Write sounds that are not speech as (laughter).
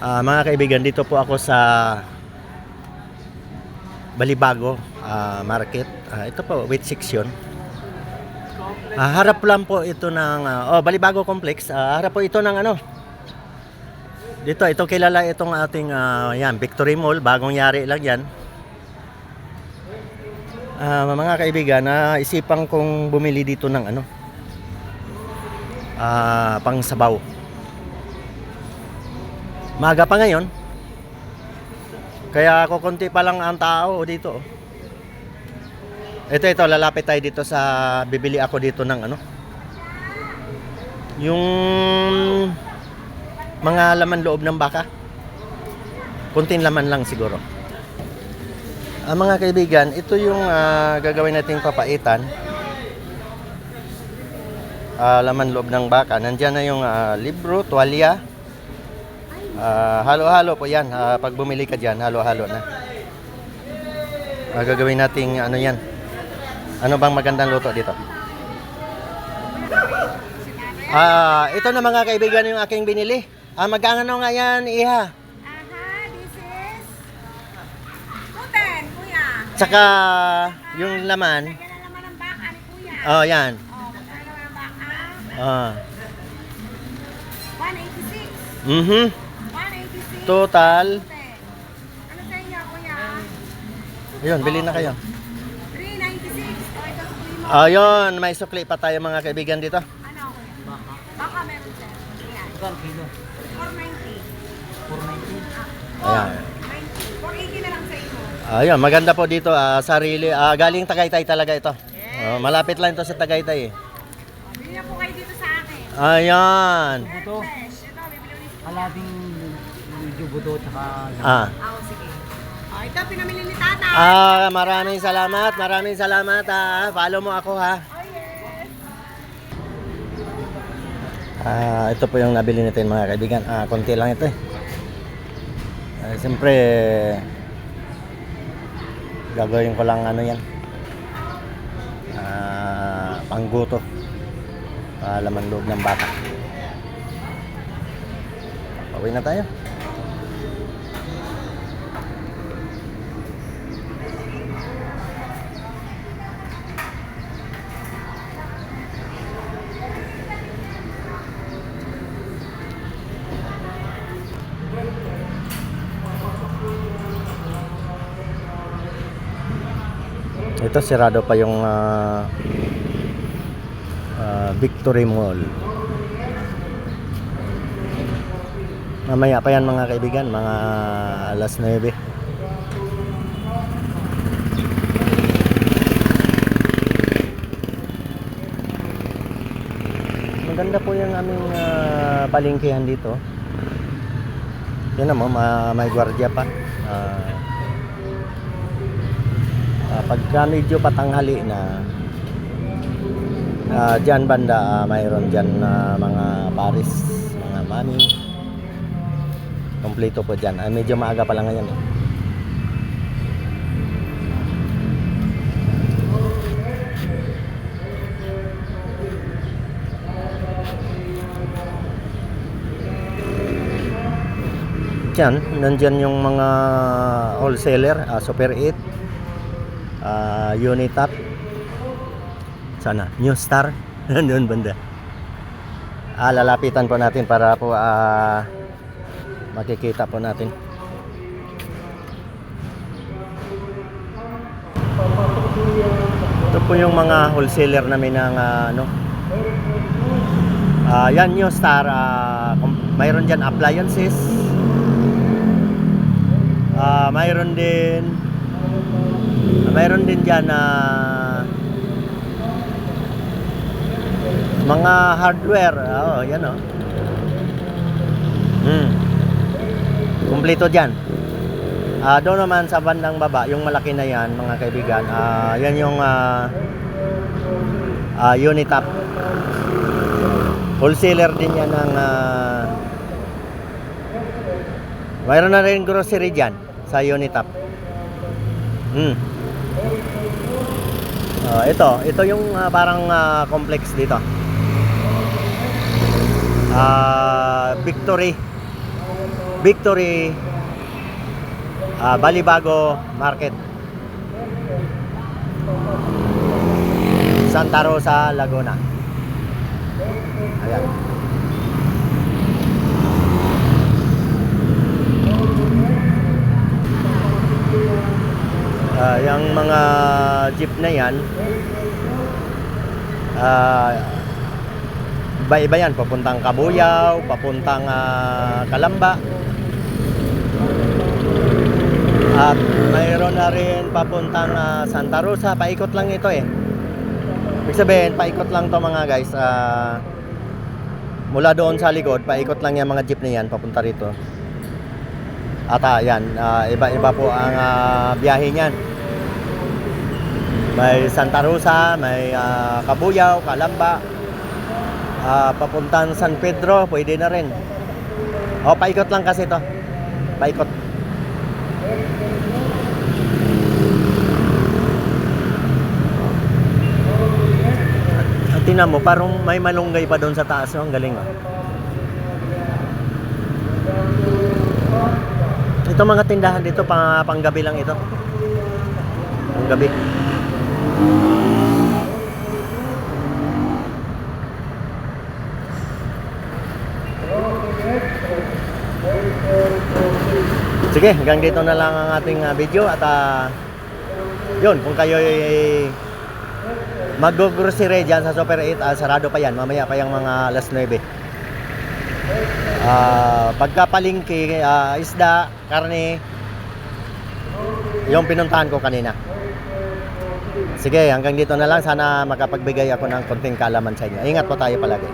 Ah, mga kaibigan, dito po ako sa Balibago ah, Market. Ah, ito po, wait section. Ah, harap lang po ito ng ah, oh, Balibago Complex. Ah, harap po ito ng ano? Dito, ito kilala itong ating ah, yan, Victory Mall, bagong yari lang 'yan. Ah, mga kaibigan, na isipan kong bumili dito ng ano? Ah, pang sabaw. Maga pa ngayon. Kaya ako konti pa lang ang tao dito. Ito ito lalapit tayo dito sa bibili ako dito ng ano. Yung mga laman loob ng baka. Kunting laman lang siguro. Ah, mga kaibigan, ito yung ah, gagawin nating papaitan. Ah, laman loob ng baka. Nandiyan na yung ah, libro, tuwalya, Ah, halo-halo po yan. Ah, pag bumili ka dyan, halo-halo na. Ah, gagawin nating ano yan. Ano bang magandang luto dito? Ah, ito na mga kaibigan yung aking binili. Ah, magkano nga yan, iha? Aha, this is Puten, kuya. Tsaka yung laman. Na naman ng baka ni kuya. Oh, yan. Oh, magkano ang baka? Ah. 186. Mhm. 186. Total. Ano sa inyo, kuya? Ayun, bili na kayo. 396. O, ito sa primo. Ayun, may sukli pa tayo mga kaibigan dito. Ano, kuya? Baka meron sir. Ayan. Ilan kilo? 490. 490. Ayan. 90. 480 na lang sa inyo. Ayun, maganda po dito. ah, sarili, ah, galing Tagaytay talaga ito. Oh, malapit lang ito sa Tagaytay eh. O, Bili na po kayo dito sa akin. Ayan. Ito, Fresh. Ito, bibili ulit. kalabing medyo buto tsaka Ah. Ah, oh, sige. Oh, ito, pinamili ni tata. Ah, maraming salamat. Maraming salamat ha. Follow mo ako ha. Oh, yes. Ah, ito po yung nabili natin mga kaibigan. Ah, konti lang ito eh. Ah, Siyempre, gagawin ko lang ano yan. Ah, pangguto. Ah, laman loob ng bata. Pauwi na tayo. Ito sirado pa yung ah, ah, Victory Mall. Mamaya pa yan mga kaibigan, mga alas 9. Maganda po yung aming ah, palengkehan dito. Yan naman, ma- may gwardiya pa. Ah, Ah, pagka medyo patanghali na ah dyan banda ah, mayroon dyan na mga paris mga mami kompleto po dyan. Ah, medyo maaga pa lang ngayon eh. Dyan, nandyan yung mga wholesaler, ah, Super 8, ah Unitap sana New Star. (laughs) Doon banda. Ah lalapitan po natin para po ah makikita po natin. Ito po yung mga wholesaler namin ng ah, ano. Ah yan New Star. Kum- mayroon dyan appliances. Ah mayroon din mayroon din dyan na mga hardware. Oo, yan o. Hmm. Kumplito dyan. Ah, doon naman sa bandang baba, yung malaki na yan, mga kaibigan. Ah, yan yung ah ah, Unitap. Wholesaler din yan ng ah, mayroon na rin grocery dyan sa Unitap. Hmm. Ah, ito, ito yung ah, parang ah, complex dito. Ah, Victory. Victory ah, Balibago Market. Santa Rosa, Laguna. Ayan. Yung mga jeep na yan, ah, iba-iba yan, papuntang Kabuyaw, papuntang ah, Kalamba. At mayroon na rin papuntang ah, Santa Rosa, paikot lang ito eh. Ibig sabihin, paikot lang to mga guys. ah, mula doon sa likod, paikot lang yung mga jeep na yan, papunta rito. At ah, yan, ah, iba-iba po ang ah, biyahe niyan. May Santa Rosa, may ah, Kabuyaw, Kalamba, ah, papuntang San Pedro, pwede na rin. O, paikot lang kasi to. Paikot. At tingnan mo, parang may malunggay pa doon sa taas. Oh, ang galing oh. Ito mga tindahan dito, pang, panggabi lang ito. Panggabi. Sige, hanggang dito na lang ang ating ah, video at ah, yun, kung kayo mag-grocery dyan sa Super 8, ah, sarado pa yan, mamaya pa yung mga alas 9. Ah, pagkapalingki, ah, isda, karne, yung pinuntahan ko kanina. Sige, hanggang dito na lang. Sana makapagbigay ako ng konting kaalaman sa inyo. Ingat po tayo palagi.